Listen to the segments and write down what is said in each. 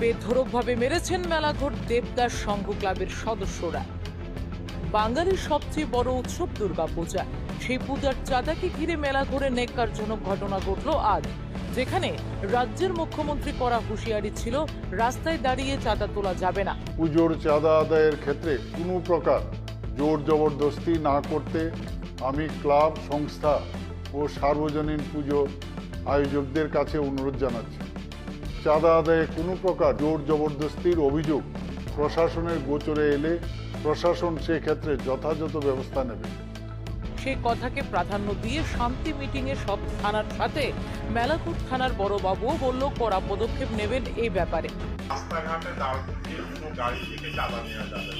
বেধরকভাবে মেরেছেন মেলাঘর দেবদাস সংঘ ক্লাবের সদস্যরা। বাঙালির সবচেয়ে বড় উৎসব দুর্গাপূজা। সেই পূজার চাঁদাকে ঘিরে মেলা ঘুরে নেককারজনক ঘটনা ঘটল আজ, যেখানে রাজ্যের মুখ্যমন্ত্রী করা হুঁশিয়ারি ছিল, রাস্তায় দাঁড়িয়ে চাঁদা তোলা যাবে না। পুজোর চাঁদা আদায়ের ক্ষেত্রে কোনো প্রকার জোর জবরদস্তি না করতে আমি ক্লাব, সংস্থা ও সার্বজনীন পুজো আয়োজকদের কাছে অনুরোধ জানাচ্ছি। চাঁদা আদায়ে কোনো প্রকার জোর জবরদস্তির অভিযোগ প্রশাসনের গোচরে এলে প্রশাসন সেক্ষেত্রে যথাযথ ব্যবস্থা নেবে। সেই কথাকে প্রাধান্য দিয়ে শান্তি মিটিংয়ে সব থানার সাথে মেলাকুট থানার বড়বাবুও বলল কড়া পদক্ষেপ নেবেন এই ব্যাপারে। রাস্তাঘাটে গাড়ি থেকে চাঁদা নেওয়া যাবে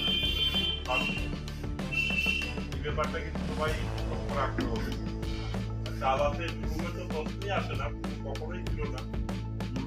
এই ব্যাপারটা কিন্তু সবাই রাখতে হবে। চাঁদাতে রুমে তো প্রশ্নই আসে না কখনোই ছিল না।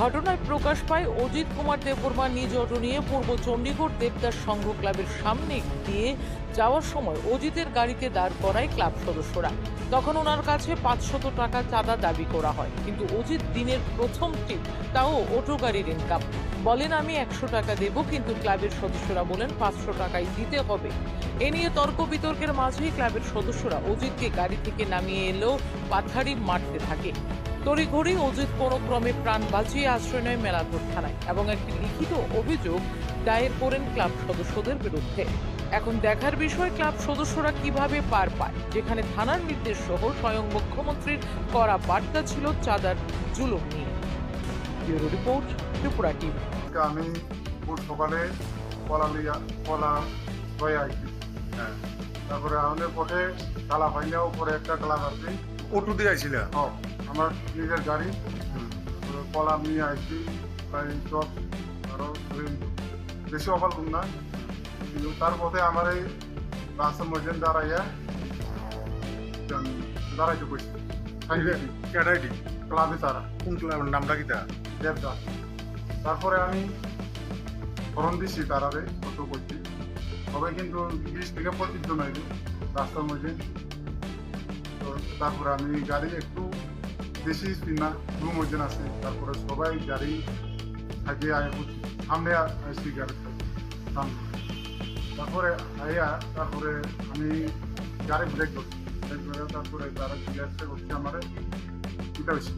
ঘটনায় প্রকাশ পায় অজিত কুমার দেববর্মা নিজ অটো নিয়ে পূর্ব চণ্ডীগড় দেবদাস সংঘ ক্লাবের সামনে দিয়ে যাওয়ার সময় অজিতের গাড়িতে দাঁড় করায় ক্লাব সদস্যরা। তখন ওনার কাছে পাঁচশত টাকা চাঁদা দাবি করা হয়, কিন্তু অজিত দিনের প্রথম টিপ তাও অটো গাড়ির ইনকাম বলেন, আমি একশো টাকা দেব, কিন্তু ক্লাবের সদস্যরা বলেন, পাঁচশো টাকাই দিতে হবে। এ নিয়ে তর্ক বিতর্কের মাঝেই ক্লাবের সদস্যরা অজিতকে গাড়ি থেকে নামিয়ে এলেও পাথাড়ি মারতে থাকে। তড়িঘড়ি অজিত কোনো ক্রমে প্রাণ বাঁচিয়ে আশ্রয় নেয় মেলাঘর থানায় এবং একটি লিখিত অভিযোগ দায়ের করেন ক্লাব সদস্যদের বিরুদ্ধে। এখন দেখার বিষয় ক্লাব সদস্যরা কীভাবে পার পায়? যেখানে থানার নির্দেশ সহ স্বয়ং মুখ্যমন্ত্রীর করা বার্তা ছিল চাঁদার জুলুম নিয়ে। Bureau report Tripura TV. আমি সকালে কলা লিয়া কলা হয়ে আইছি। হ্যাঁ। তারপরে আমাদের পথে কালা ভাইনাও পরে একটা ক্লাব আছে। অটো দিয়ে আইছিল? আমার নিজের গাড়ি। কলা নিয়ে আইছি প্রায় দশ আরও বেশি অফাল কম না। কিন্তু তার পথে আমার এই রাস্তার মধ্যে দাঁড়াইয়া দাঁড়াইতে কইছে ক্যাডাইডি ক্লাবে তারা। কোন ক্লাবের নামটা কিতা দেবদাস। তারপরে আমি ফরম দিছি তারারে কত করছি। সবাই কিন্তু বিশ থেকে পঁচিশ জন আইবে রাস্তার মধ্যে। তো তারপরে আমি গাড়ি একটু বেশি স্পিড না রুম মধ্যে আছে। তারপরে সবাই গাড়ি থাকে সামনে আসছি গাড়ি সামনে। তারপরে আইয়া তারপরে আমি গাড়ি ব্রেক করছি। ব্রেক করে তারপরে তারা জিজ্ঞাসা করছে আমার, এটা হয়েছে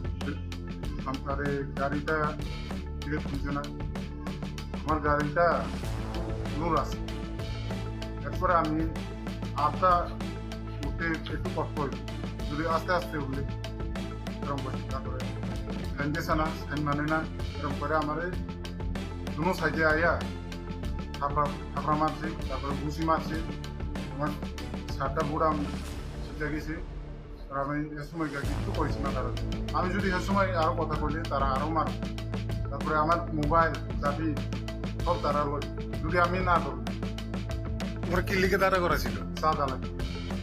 আরে গাড়িটা ঠিক খুলছে না। আমার গাড়িটা নূর আছে। এরপরে আমি আধা উঠে একটু কষ্ট হইল। যদি আস্তে আস্তে উঠলে, এরকম করে তারপরে ফ্যান দিয়েছে না ফ্যান মানে না, এরকম করে আমার দুনো সাইডে আইয়া থাপড়া থাপড়া মারছে, তারপরে ঘুষি মারছে। আমার সারটা বুড়া সেটা গেছে। আর আমি এ সময় কিছু করেছি না তারা। আমি যদি এ সময় আরও কথা বলি তারা আরও মার তারপরে আমার মোবাইল, চাবি, সব তারা যদি আমি না ধরি তোমার কি লিখে দাঁড়া করা ছিল লাগে।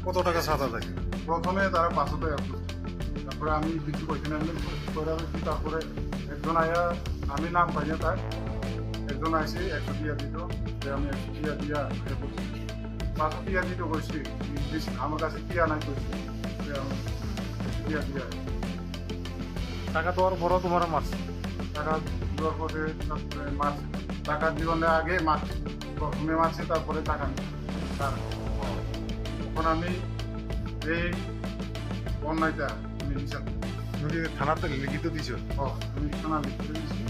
কত টাকা সাদা থাকে প্রথমে তারা পাঁচশো টাকা তারপরে আমি কিছু নেই করে দিচ্ছি তারপরে একজন আয়া আমি নাম পাই না তার। একজন আসে একশো টিয়া দিত যে আমি একশো টিয়া দিয়া করছি। পাঁচশো টিয়া দিতে করছি আমার কাছে টিয়া নাই করছি যে আমি টিয়া দিয়া। টাকা দেওয়ার পরও তোমার মারছে? টাকা দেওয়ার পরে মারছে। টাকা জীবনের আগে মারছে। প্রথমে মারছে তারপরে টাকা নিচ্ছে তার তখন আমি এই অন্যায়টা আমি কি থানাতে লিখিত দিছ আমি থানা লিখিত দিয়েছি।